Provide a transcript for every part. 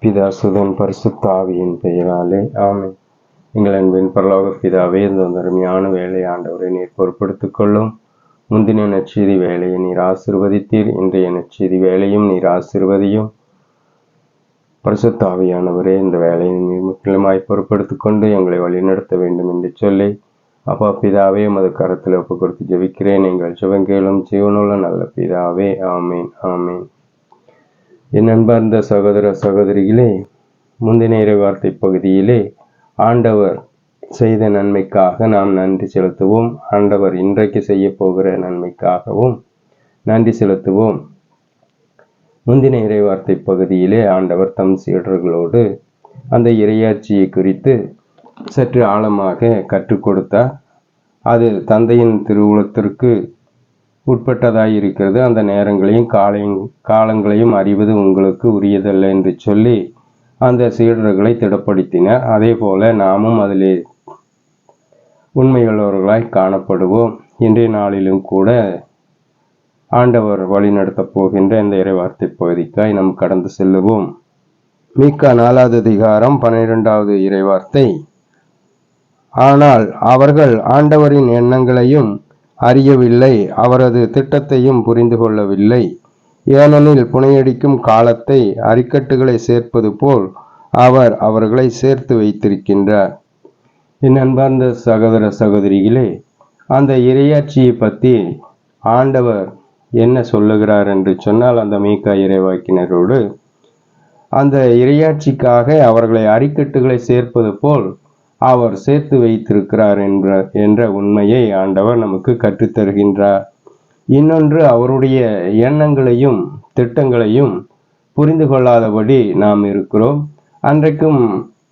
பிதா சுதன் பரிசுத்தாவியின் பெயராலே ஆமை எங்கள் அன்பின் பரலோக பிதாவே இந்த அருமையான வேலை ஆண்டவரை நீர் பொறுப்படுத்திக் கொள்ளும். முந்தின நற்செய்தி வேலையை நீர் ஆசிர்வதித்தீர். இன்றைய நச்செய்தி வேலையும் நீர் ஆசிர்வதியும். பரிசுத்தாவியானவரே இந்த வேலையை நீர் முற்றிலுமாய் பொறுப்படுத்திக் கொண்டு எங்களை வழிநடத்த வேண்டும் என்று சொல்லி அப்பா பிதாவே உமது கரத்தில் ஒப்பு கொடுத்து ஜெபிக்கிறேன். எங்கள் சிவங்கேலும் ஜீவனுள்ள நல்ல பிதாவே ஆமேன் ஆமேன். என் அன்பார்ந்த சகோதர சகோதரிகளே முந்தின இறைவார்த்தை பகுதியிலே ஆண்டவர் செய்த நன்மைக்காக நாம் நன்றி செலுத்துவோம். ஆண்டவர் இன்றைக்கு செய்ய போகிற நன்மைக்காகவும் நன்றி செலுத்துவோம். முந்தின இறைவார்த்தை பகுதியிலே ஆண்டவர் தம் சீடர்களோடு அந்த இரையாட்சியை குறித்து சற்று ஆழமாக கற்றுக் கொடுத்தார் அது தந்தையின் திருவுளத்திற்கு உட்பட்டதாக இருக்கிறது அந்த நேரங்களையும் காலையும் காலங்களையும் அறிவது உங்களுக்கு உரியதல்ல என்று சொல்லி அந்த சீடர்களை திடப்படுத்தினர். அதே போல நாமும் அதிலே உண்மையுள்ளவர்களாய் காணப்படுவோம். இன்றைய நாளிலும் கூட ஆண்டவர் வழிநடத்தப் போகின்ற இந்த இறைவார்த்தை பகுதிக்காய் நாம் கடந்து செல்லுவோம். மீக்கா நாலாவது அதிகாரம் பன்னிரெண்டாவது இறைவார்த்தை. ஆனால் அவர்கள் ஆண்டவரின் எண்ணங்களையும் அறியவில்லை அவரது திட்டத்தையும் புரிந்து கொள்ளவில்லை. ஏனெனில் புனையடிக்கும் காலத்தை அரிக்கட்டுகளை சேர்ப்பது போல் அவர் அவர்களை சேர்த்து வைத்திருக்கின்றார். என் அன்பார்ந்த சகோதர சகோதரிகளே அந்த இரையாட்சியை பற்றி ஆண்டவர் என்ன சொல்லுகிறார் என்று சொன்னால் அந்த மீக்கா இறைவாக்கினரோடு அந்த இரையாட்சிக்காக அவர்களை அரிக்கட்டுகளை சேர்ப்பது போல் அவர் சேர்த்து வைத்திருக்கிறார் என்ற என்ற உண்மையை ஆண்டவர் நமக்கு கற்றுத்தருகின்றார். இன்னொன்று அவருடைய எண்ணங்களையும் திட்டங்களையும் புரிந்து கொள்ளாதபடி நாம் இருக்கிறோம். அன்றைக்கும்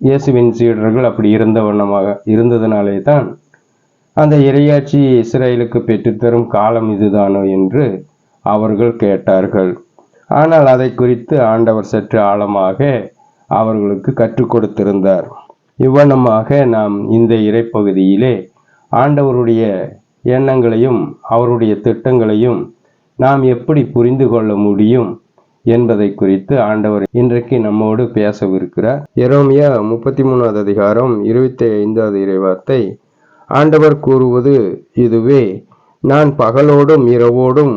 இயேசுவின் சீடர்கள் அப்படி இருந்த வண்ணமாக இருந்ததனாலே தான் அந்த இரையாட்சி இஸ்ரேலுக்கு பெற்றுத்தரும் காலம் இதுதானோ என்று அவர்கள் கேட்டார்கள். ஆனால் அதை குறித்து ஆண்டவர் சற்று ஆழமாக அவர்களுக்கு கற்றுக் கொடுத்திருந்தார். இவ்வண்ணமாக நாம் இந்த இறைப்பகுதியிலே ஆண்டவருடைய எண்ணங்களையும் அவருடைய திட்டங்களையும் நாம் எப்படி புரிந்து கொள்ள முடியும் என்பதை குறித்து ஆண்டவர் இன்றைக்கு நம்மோடு பேசவிருக்கிறார். எரோமியா முப்பத்தி மூணாவது அதிகாரம் இருபத்தி ஐந்தாவது இறைவார்த்தை. ஆண்டவர் கூறுவது இதுவே நான் பகலோடும் இரவோடும்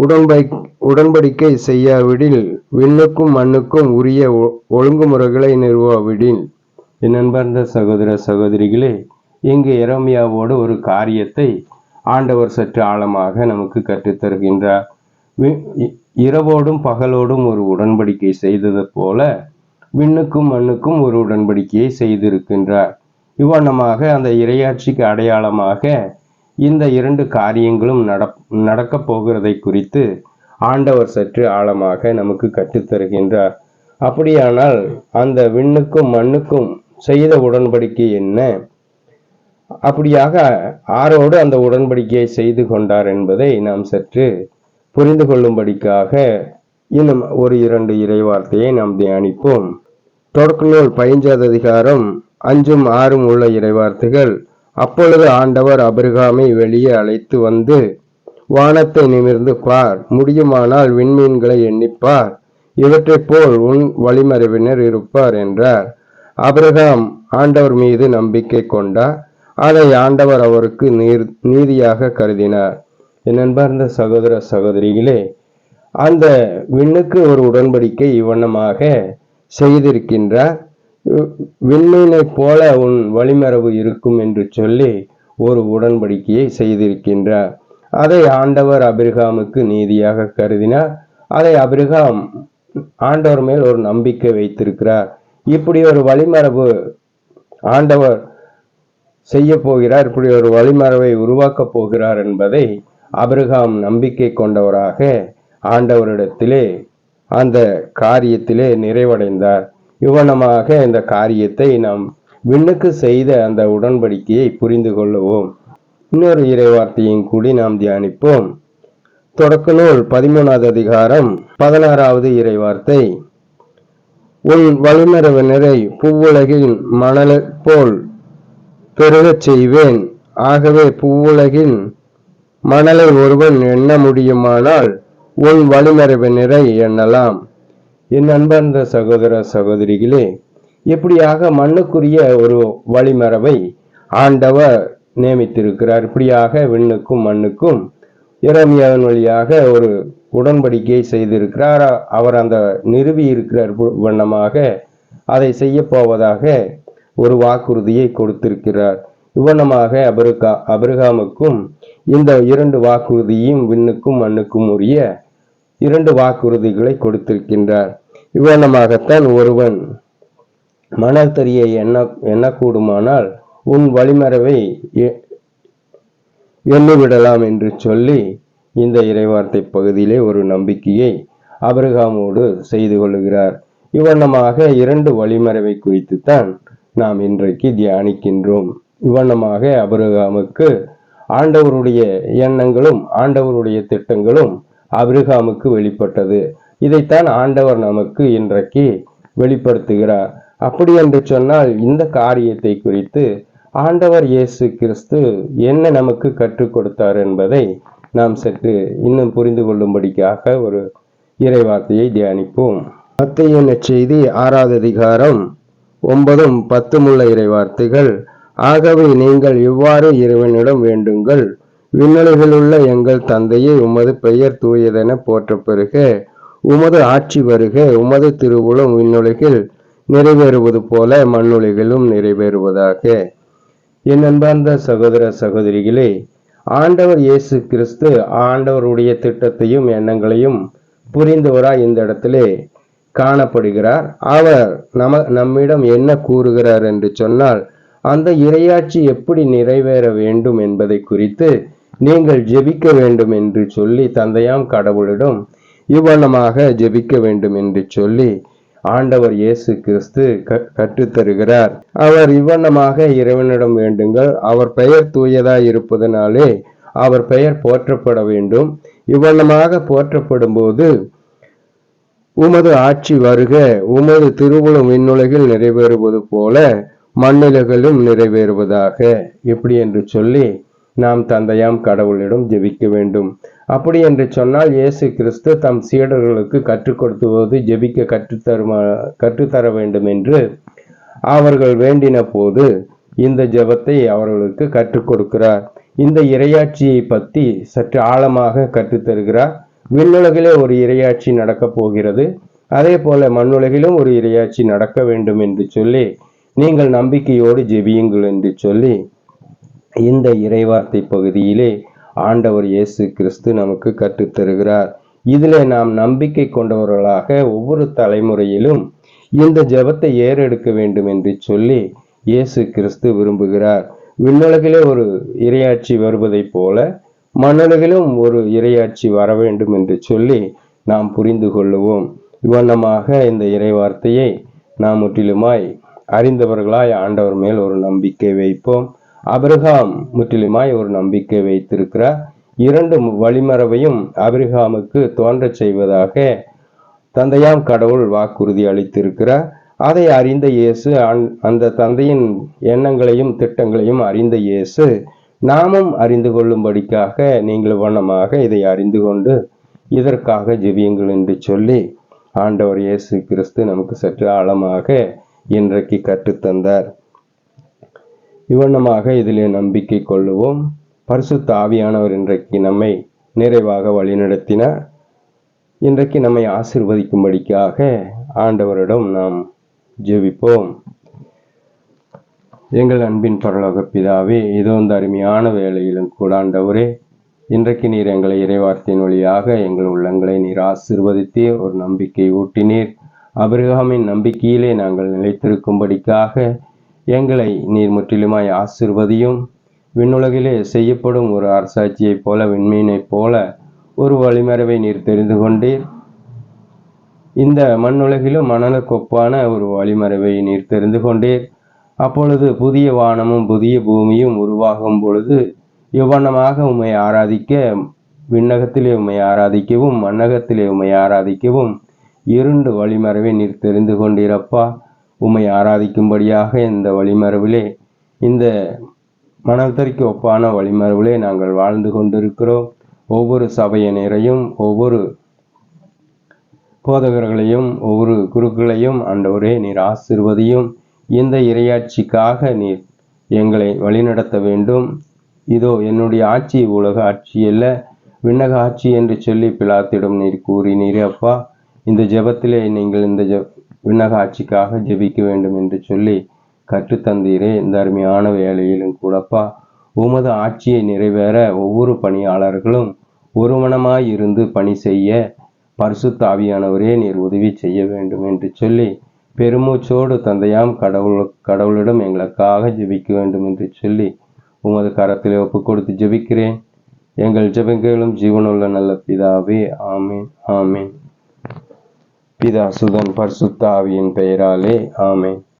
உடன்பை உடன்படிக்கை செய்யாவிடில் விண்ணுக்கும் மண்ணுக்கும் உரிய ஒழுங்குமுறைகளை நிறுவாவிடில். நண்பர்ந்த சகோதர சகோதரிகளே இங்கு எரோமியாவோடு ஒரு காரியத்தை ஆண்டவர் சற்று ஆழமாக நமக்கு கற்றுத்தருகின்றார். இரவோடும் பகலோடும் ஒரு உடன்படிக்கை செய்தது போல விண்ணுக்கும் மண்ணுக்கும் ஒரு உடன்படிக்கையை செய்திருக்கின்றார். இவ்வண்ணமாக அந்த இரையாட்சிக்கு அடையாளமாக இந்த இரண்டு காரியங்களும் நட நடக்கப் போகிறதை குறித்து ஆண்டவர் சற்று ஆழமாக நமக்கு கற்றுத்தருகின்றார் அப்படியானால் அந்த விண்ணுக்கும் மண்ணுக்கும் செய்த உடன்படிக்கை என்ன? அப்படியாக ஆரோடு அந்த உடன்படிக்கையை செய்து கொண்டார் என்பதை நாம் சற்று புரிந்து கொள்ளும்படிக்காக இன்னும் ஒரு இரண்டு இறைவார்த்தையை நாம் தியானிப்போம். தொடக்க நூல் பதிஞ்சாவது அதிகாரம் அஞ்சும் ஆறும் உள்ள இறைவார்த்தைகள் அப்பொழுது ஆண்டவர் அபிரகாமை வெளியே அழைத்து வந்து வானத்தை நிமிர்ந்து பார் முடியுமானால் விண்மீன்களை எண்ணிப்பார் இவற்றைப் போல் உன் வழிமறைவினர் இருப்பார் என்றார். அபிரகாம் ஆண்டவர் மீது நம்பிக்கை கொண்டார். அதை ஆண்டவர் அவருக்கு நீர் நீதியாக கருதினார். என் சகோதர சகோதரிகளே அந்த விண்ணுக்கு ஒரு உடன்படிக்கை இவ்வண்ணமாக செய்திருக்கின்றார். விண்மீனைப் போல உன் வழிமரபு இருக்கும் என்று சொல்லி ஒரு உடன்படிக்கையை செய்திருக்கின்றார். அதை ஆண்டவர் அபிரகாமுக்கு நீதியாக கருதினார். அதை அபிரகாம் ஆண்டவர் மேல் ஒரு நம்பிக்கை வைத்திருக்கிறார். இப்படி ஒரு வழிமரபு ஆண்டவர் செய்ய போகிறார் இப்படி ஒரு வழிமரபை உருவாக்கப் போகிறார் என்பதை அபிரகாம் நம்பிக்கை கொண்டவராக ஆண்டவரிடத்திலே அந்த காரியத்திலே நிறைவடைந்தார். யுவனமாக இந்த காரியத்தை நாம் விண்ணுக்கு செய்த அந்த உடன்படிக்கையை புரிந்து கொள்ளுவோம். இன்னொரு இறைவார்த்தையும் கூடி நாம் தியானிப்போம். தொடக்க நூல் பதிமூணாவது அதிகாரம் பதினாறாவது இறைவார்த்தை. உன் வழிமரவினரை பூவுலகின் மணலை போல் பெருகச் செய்வேன். ஆகவே பூவுலகின் மணலை ஒருவன் எண்ண முடியுமானால் உன் வழிமரபினரை எண்ணலாம். என் அன்பார்ந்த சகோதர சகோதரிகளே இப்படியாக மண்ணுக்குரிய ஒரு வழிமரபை ஆண்டவர் நியமித்திருக்கிறார். இப்படியாக விண்ணுக்கும் மண்ணுக்கும் இறமியாவின் வழியாக ஒரு உடன்படிக்கையை செய்திருக்கிறார். அவர் அந்த நிறுவி இருக்கிறார் வண்ணமாக அதை செய்ய போவதாக ஒரு வாக்குறுதியை கொடுத்திருக்கிறார். இவ்வண்ணமாக அபருகா அபிரகாமுக்கும் இந்த இரண்டு வாக்குறுதியும் விண்ணுக்கும் மண்ணுக்கும் உரிய இரண்டு வாக்குறுதிகளை கொடுத்திருக்கின்றார். இவ்வண்ணமாகத்தான் ஒருவன் மணல் தறியை எண்ண எண்ணக்கூடுமானால் உன் வழிமரவை எ- எண்ணிவிடலாம் என்று சொல்லி இந்த இறைவார்த்தை பகுதியிலே ஒரு நம்பிக்கையை அபிரகாமோடு செய்து கொள்கிறார். இவ்வண்ணமாக இரண்டு வழிமறைவை குறித்துத்தான் நாம் இன்றைக்கு தியானிக்கின்றோம். இவ்வண்ணமாக அபிரகாமுக்கு ஆண்டவருடைய எண்ணங்களும் ஆண்டவருடைய திட்டங்களும் அபிரகாமுக்கு வெளிப்பட்டது. இதைத்தான் ஆண்டவர் நமக்கு இன்றைக்கு வெளிப்படுத்துகிறார். அப்படி என்று சொன்னால் இந்த காரியத்தை குறித்து ஆண்டவர் இயேசு கிறிஸ்து என்ன நமக்கு கற்றுக் கொடுத்தார் என்பதை நாம் சற்று இன்னும் புரிந்து கொள்ளும்படிக்காக ஒரு இறைவார்த்தையை தியானிப்போம். மத்திய நற்செய்தி ஆறாவது அதிகாரம் ஒன்பதும் பத்துமுள்ள இறைவார்த்தைகள் ஆகவே நீங்கள் இவ்வாறு இறைவனிடம் வேண்டுங்கள் விண்ணுலகிலுள்ள எங்கள் தந்தையே உமது பெயர் தூயதென போற்ற பெறுக. உமது ஆட்சி வருக. உமது திருவுளம் விண்ணுலகில் நிறைவேறுவது போல மண்ணுலகிலும் நிறைவேறுவதாக. என் அன்பார்ந்த சகோதர சகோதரிகளே ஆண்டவர் இயேசு கிறிஸ்து ஆண்டவருடைய திட்டத்தையும் எண்ணங்களையும் புரிந்தவராய் இந்த இடத்திலே காணப்படுகிறார். அவர் நம நம்மிடம் என்ன கூறுகிறார் என்று சொன்னால் அந்த இரையாட்சி எப்படி நிறைவேற வேண்டும் என்பதை குறித்து நீங்கள் ஜெபிக்க வேண்டும் என்று சொல்லி தந்தையாம் கடவுளிடம் இவ்வண்ணமாக ஜெபிக்க வேண்டும் என்று சொல்லி ஆண்டவர் இயேசு கிறிஸ்து க- கற்றுத்தருகிறார். அவர் இவ்வண்ணமாக இறைவனிடம் வேண்டுங்கள். அவர் பெயர் தூயதாய் இருப்பதனாலே அவர் பெயர் போற்றப்பட வேண்டும். இவ்வண்ணமாக போற்றப்படும் போது உமது ஆட்சி வருக. உமது திருவுளம் விண்ணுலகில் நிறைவேறுவது போல மண்ணிலகளும் நிறைவேறுவதாக. இப்படி என்று சொல்லி நாம் தந்தையாம் கடவுளிடம் ஜெபிக்க வேண்டும். அப்படி என்று சொன்னால் இயேசு கிறிஸ்து தம் சீடர்களுக்கு கற்றுக் கொடுத்துவது ஜெபிக்க கற்றுத்தருமா கற்றுத்தர வேண்டும் என்று அவர்கள் வேண்டின போது இந்த ஜெபத்தை அவர்களுக்கு கற்றுக் கொடுக்கிறார். இந்த இரையாட்சியை பற்றி சற்று ஆழமாக கற்றுத்தருகிறார் விண்ணுலகிலே ஒரு இரையாட்சி நடக்கப் போகிறது. அதே போல மண்ணுலகிலும் ஒரு இரையாட்சி நடக்க வேண்டும் என்று சொல்லி நீங்கள் நம்பிக்கையோடு ஜெபியுங்கள் என்று சொல்லி இந்த இறைவார்த்தை பகுதியிலே ஆண்டவர் இயேசு கிறிஸ்து நமக்கு கற்றுத்தருகிறார். இதில் நாம் நம்பிக்கை கொண்டவர்களாக ஒவ்வொரு தலைமுறையிலும் இந்த ஜெபத்தை ஏறெடுக்க வேண்டும் என்று சொல்லி இயேசு கிறிஸ்து விரும்புகிறார். விண்ணுலகிலே ஒரு இரையாட்சி வருவதைப் போல மண்ணுலகிலும் ஒரு இரையாட்சி வர வேண்டும் என்று சொல்லி நாம் புரிந்து கொள்ளுவோம். இவ்வண்ணமாக இந்த இறைவார்த்தையை நாம் முற்றிலுமாய் அறிந்தவர்களாய் ஆண்டவர் மேல் ஒரு நம்பிக்கை வைப்போம். அபிரகாம் முற்றிலுமாய் ஒரு நம்பிக்கை வைத்திருக்கிறார். இரண்டு வழிமரபையும் அபிரகாமுக்கு தோன்றச் செய்வதாக தந்தையாம் கடவுள் வாக்குறுதி அளித்திருக்கிறார். அதை அறிந்த இயேசு அந்- அந்த தந்தையின் எண்ணங்களையும் திட்டங்களையும் அறிந்த இயேசு நாமும் அறிந்து கொள்ளும்படிக்காக நீங்கள் வண்ணமாக இதை அறிந்து கொண்டு இதற்காக ஜெபியுங்கள் என்று சொல்லி ஆண்டவர் இயேசு கிறிஸ்து நமக்கு சற்று ஆழமாக இன்றைக்கு கற்றுத்தந்தார். இவ்வண்ணமாக இதிலே நம்பிக்கை கொள்ளுவோம். பரிசுத்த ஆவியானவர் இன்றைக்கு நம்மை நிறைவாக வழிநடத்தினார் இன்றைக்கு நம்மை ஆசிர்வதிக்கும்படிக்காக ஆண்டவரிடம் நாம் ஜெபிப்போம். எங்கள் அன்பின் பரலோக பிதாவே இதோ இந்த அருமையான வேளையிலும் கூட ஆண்டவரே இன்றைக்கு நீர் எங்களை இறைவார்த்தையின் வழியாக எங்கள் உள்ளங்களை நீர் ஆசிர்வதித்து ஒரு நம்பிக்கை ஊட்டினீர். அபிரகாமின் நம்பிக்கையிலே நாங்கள் நிலைத்திருக்கும்படிக்காக எங்களை நீர் முற்றிலுமாய் ஆசிர்வதியும். விண்ணுலகிலே செய்யப்படும் ஒரு அரசாட்சியைப் போல விண்மீனைப் போல ஒரு வழிமரவை நீர் தெரிந்து கொண்டீர். இந்த மண்ணுலகிலும் மணலுக்கொப்பான ஒரு வழிமறைவை நீர் தெரிந்து கொண்டீர். அப்பொழுது புதிய வானமும் புதிய பூமியும் உருவாகும் பொழுது இவ்வண்ணமாக உம்மை ஆராதிக்க விண்ணகத்திலே உம்மை ஆராதிக்கவும் மண்ணகத்திலே உம்மை ஆராதிக்கவும் இரண்டு வழிமறைவை நீர் தெரிந்து கொண்டீரப்பா உம்மை ஆராதிக்கும்படியாக இந்த வழிமரபிலே இந்த மனத்திற்கு ஒப்பான வழிமரபிலே நாங்கள் வாழ்ந்து கொண்டிருக்கிறோம். ஒவ்வொரு சபையினரையும் ஒவ்வொரு போதகர்களையும் ஒவ்வொரு குருக்களையும் ஆண்டவரே நீர் ஆசிர்வதியும். இந்த இரையாட்சிக்காக நீர் எங்களை வழிநடத்த வேண்டும். இதோ என்னுடைய ஆட்சி உலக ஆட்சி அல்ல விண்ணக ஆட்சி என்று சொல்லி பிளாத்திடம் நீர் கூறினீரே அப்பா. இந்த ஜெபத்திலே நீங்கள் இந்த ஜெ விண்ணக ஆட்சிக்காக ஜெபிக்க வேண்டும் என்று சொல்லி கற்றுத்தந்தீரே இந்த அருமையான வேலையிலும் கூடப்பா உமது ஆட்சியை நிறைவேற ஒவ்வொரு பணியாளர்களும் ஒருமனமாய் இருந்து பணி செய்ய பரிசுத்தாவியானவரே நீர் உதவி செய்ய வேண்டும் என்று சொல்லி பெருமூச்சோடு தந்தையாம் கடவுள் கடவுளிடம் எங்களுக்காக ஜெபிக்க வேண்டும் என்று சொல்லி உமது கரத்தில் ஒப்பு கொடுத்து ஜெபிக்கிறேன். எங்கள் ஜெபங்களும் ஜீவனுள்ள நல்ல பிதாவே ஆமேன் ஆமேன். பிதா சுதன் பரிசுத்த ஆவியின் பெயராலே ஆமே